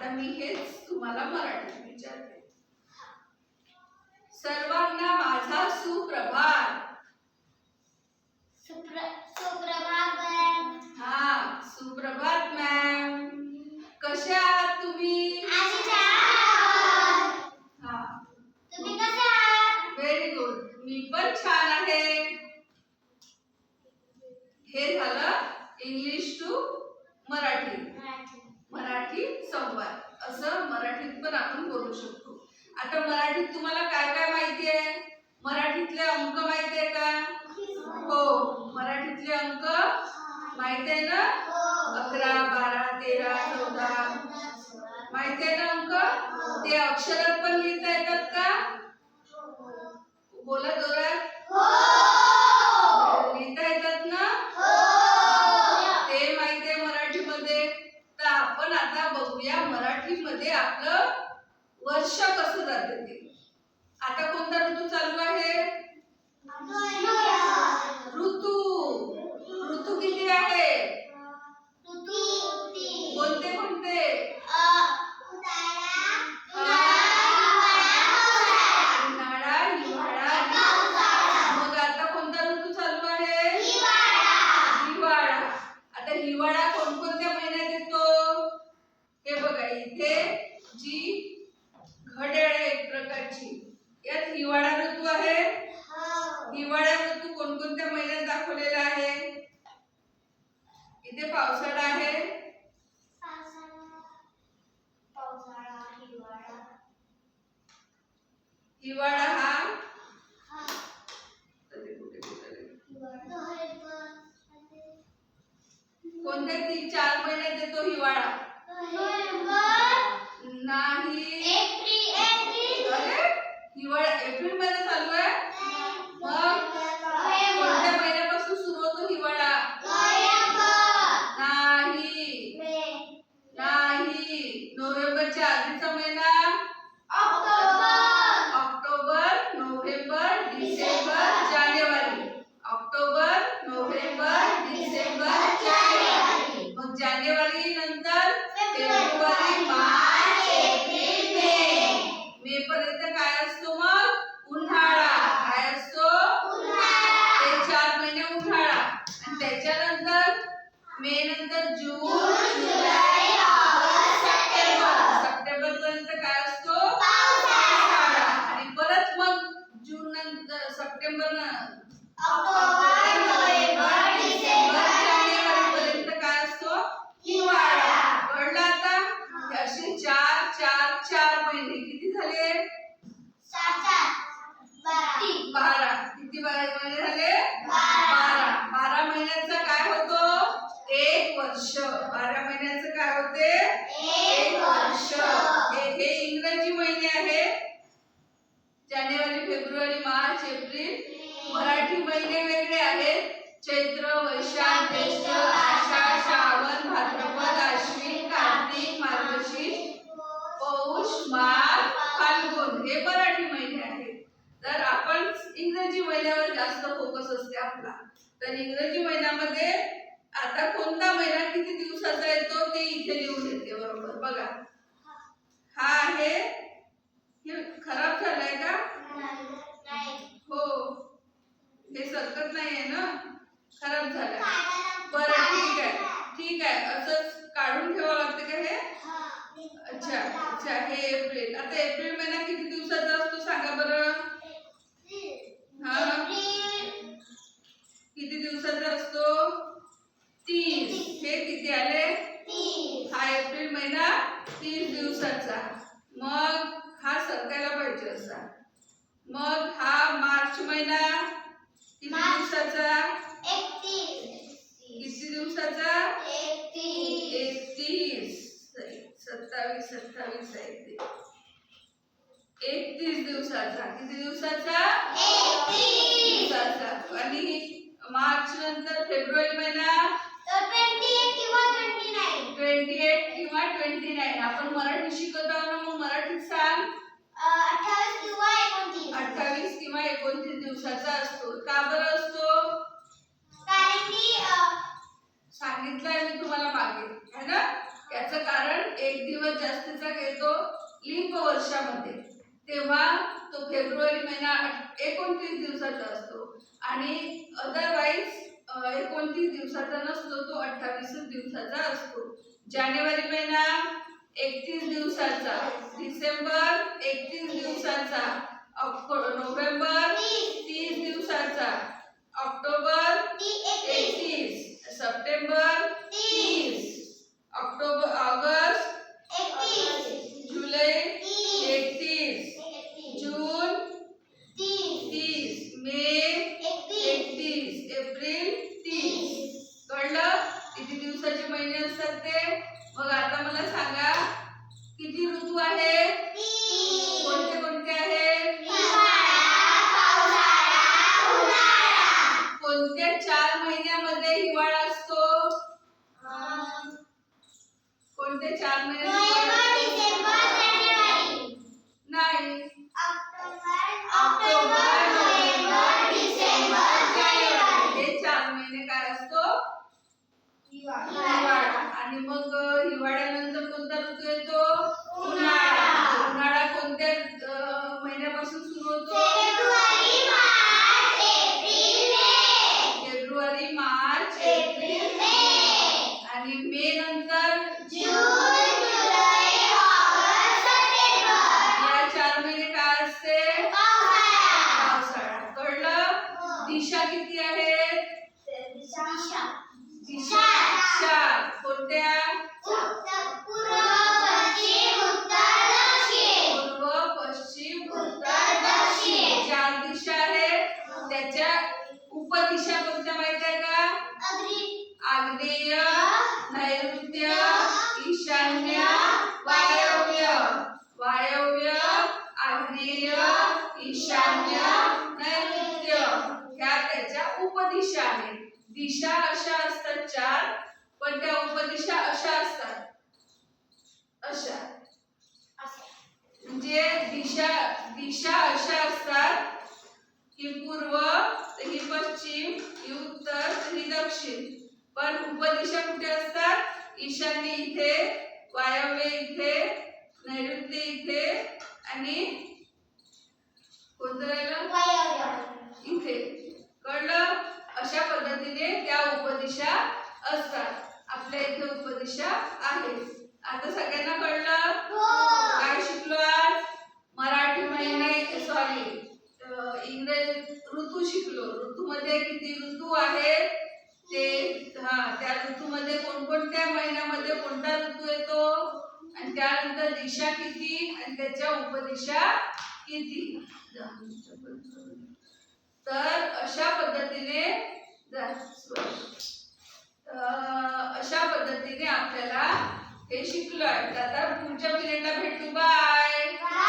आता मी हेच तुम्हाला मराठीत विचारते. सर्वांना माझा सुप्रभात. सुप्र- सुप्रभात मॅम. हा सुप्रभात मॅम कशा आहात तुम्ही आम्ही छान आहोत. हा तुम्ही कसे आहात व्हेरी गुड मी पण छान आहे हे झालं इंग्लिश टू मराठी मराठी संवाद असं मराठीत करू शकतो. आता मराठीत तुम्हाला काय काय माहिती आहे? मराठीतले अंक माहिती आहे का? हो मराठीतले अंक माहिती आहे ना? अकरा बारा तेरा चौदा. माहिती आहे ना अंक? ते अक्षरात पण लिहिता येतात का? बोला जोरात लिहिता येतात ना ते माहिती आहे मराठीमध्ये तर आपण आता बघूया मराठीमध्ये आपलं वर्ष कसं जाते ते आता कोणता ऋतू चालू आहे ऋतू ऋतू किती आहे कोणते कोणते उन्हाळा हिवाळा मग आता कोणता ऋतू चालू आहे हिवाळा आता हिवाळा कोणकोणत्या महिन्यात येतो हे बघा इथे जी घड्याळ आहे एक प्रकारची यात हिवाळा ऋतू आहे हिवाळा ऋतू कोणकोणत्या महिन्यात दाखवलेला आहे. इथे पावसाळा आहे. हिवाळा. हा? कोणत्या तीन चार महिन्यात येतो हिवाळा? नाही. हिवाळा एप्रिल महिना चालू आहे मग कोणत्या महिन्यापासून सुरू होतो हिवाळा नाही नाही नोव्हेंबरच्या आधीचा महिना ऑक्टोबर नोव्हेंबर डिसेंबर जानेवारी ऑक्टोबर नोव्हेंबर डिसेंबर जानेवारी मग जानेवारी नंतर फेब्रुवारी मार्च एप्रिल मे मे पर्यंत काय असतो मग उन्हाळा काय असतो ते चार महिने उन्हाळा आणि त्याच्यानंतर मे नंतर जून जुलै ऑगस्ट सप्टेंबर सप्टेंबर पर्यंत काय असतो पावसाळा आणि परत मग जून नंतर सप्टेंबर न- ऑक्टोबर नोव्हेंबर डिसेंबर जानेवारी पर्यंत काय असतो हिवाळा कळलं आता हे असे चार चार चार महिने किती झाले बारा किती बारा महिने झाले बारा बारा महिन्याचं काय होतो एक वर्ष बारा महिन्याचं काय होते हे इंग्रजी महिने आहे. जानेवारी फेब्रुवारी मार्च एप्रिल. मराठी महिने वेगळे आहेत. चैत्र वैशाख ज्येष्ठ आषाढ श्रावण भाद्रपद आश्विन कार्तिक मार्गशीर्ष पौष माघ फाल्गुन हे मराठी महिने आहेत. तर आपण इंग्रजी महिन्यावर जास्त फोकस असते आपला. तर इंग्रजी महिन्यामध्ये आता कोणता महिना किती दिवसाचा येतो ते इथे लिहून येते बरोबर बघा हा आहे हे खराब झालाय का हो हे सरकत नाहीये ना खराब झालाय बरं ठीक आहे ठीक आहे असंच काढून ठेवावं लागतं का हे अच्छा हे एप्रिल. आता एप्रिल महिना किती दिवसाचा असतो सांगा बरं? हा? किती दिवसाचा असतो? तीस हे किती आले? हा एप्रिल महिना तीस दिवसाचा. मग हा सरकायला पाहिजे असा. मग हा मार्च महिना किती. दिवसाचा? किती दिवसाचा? एकतीस. सत्तावीस सत्तावीस आहे ते. एकतीस दिवसाचा. किती दिवसाचा? दिवसाचा. आणि मार्च नंतर फेब्रुवारी महिना? ट्वेंटी एट किंवा ट्वेंटी नाईन आपण मराठी शिकत आहोत ना मग मराठीत सांग. अठ्ठावीस किंवा एकोणतीस दिवसाचा असतो. का बरं असतो सांगितलंय मी तुम्हाला मागे है ना याचं कारण एक दिवस जास्तीचा घेतो लिंब वर्षामध्ये. तेव्हा तो फेब्रुवारी महिना एकोणतीस दिवसाचा असतो आणि अदरवाईज एकोणतीस दिवसाचा नसतो तो अठ्ठावीस दिवसाचा असतो. जानेवारी महिना एकतीस दिवसाचा डिसेंबर एकतीस दिवसाचा ऑक्टो नोव्हेंबर तीस दिवसाचा ऑक्टोबर एकतीस सप्टेंबर तीस ऑक्टोबर ऑगस्ट जुलै एकतीस जून तीस मे एकतीस एप्रिल तीस कळलं किती दिवसाचे महिने असतात ते मग आता मला सांगा किती ऋतू आहे कोणते कोणते आहेत कोणत्या चार महिन्यामध्ये हिवाळा असतो. कोणत्या चार? नाही. हे महिने काय असतो? हिवाळा. आणि मग हिवाळ्यानंतर कोणता ऋतू येतो? उन्हाळा. मे नंतर या चार महिने काय असते? पावसाळा. कळलं? दिशा किती आहेत दिशा चार कोणत्या पूर्व पश्चिम उत्तर दक्षिण चार दिशा आहेत त्याच्या उपदिशा कोणत्या माहीत आहे का आग्नेय नैऋत्य ईशान्य वायव्य वायव्य आग्नेय ईशान्य नैऋत्य ह्या त्याच्या उपदिशा आहेत दिशा अशा असतात चार पण त्या उपदिशा अशा असतात अशा म्हणजे दिशा दिशा अशा असतात की पूर्व तर ही पश्चिम ही उत्तर तर ही दक्षिण. पण उपदिशा कुठे असतात? ईशान्य इथे वायव्य इथे नैऋत्य इथे आणि कोणतं राहिलं इथे कळलं अशा पद्धतीने त्या उपदिशा असतात आपल्या इथे उपदिशा आहेत आता सगळ्यांना कळलं काय शिकलो आज मराठी महिने सॉरी इंग्रजी ऋतू शिकलो ऋतूमध्ये किती ऋतू आहेत ते हा त्या ऋतूमध्ये कोणकोणत्या महिन्यामध्ये कोणता ऋतू येतो आणि त्यानंतर दिशा किती आणि त्याच्या उपदिशा किती तर अशा पद्धतीने अं, अशा पद्धतीने आपल्याला हे शिकलो आहे आता पुढच्या पिरियडला भेटू. बाय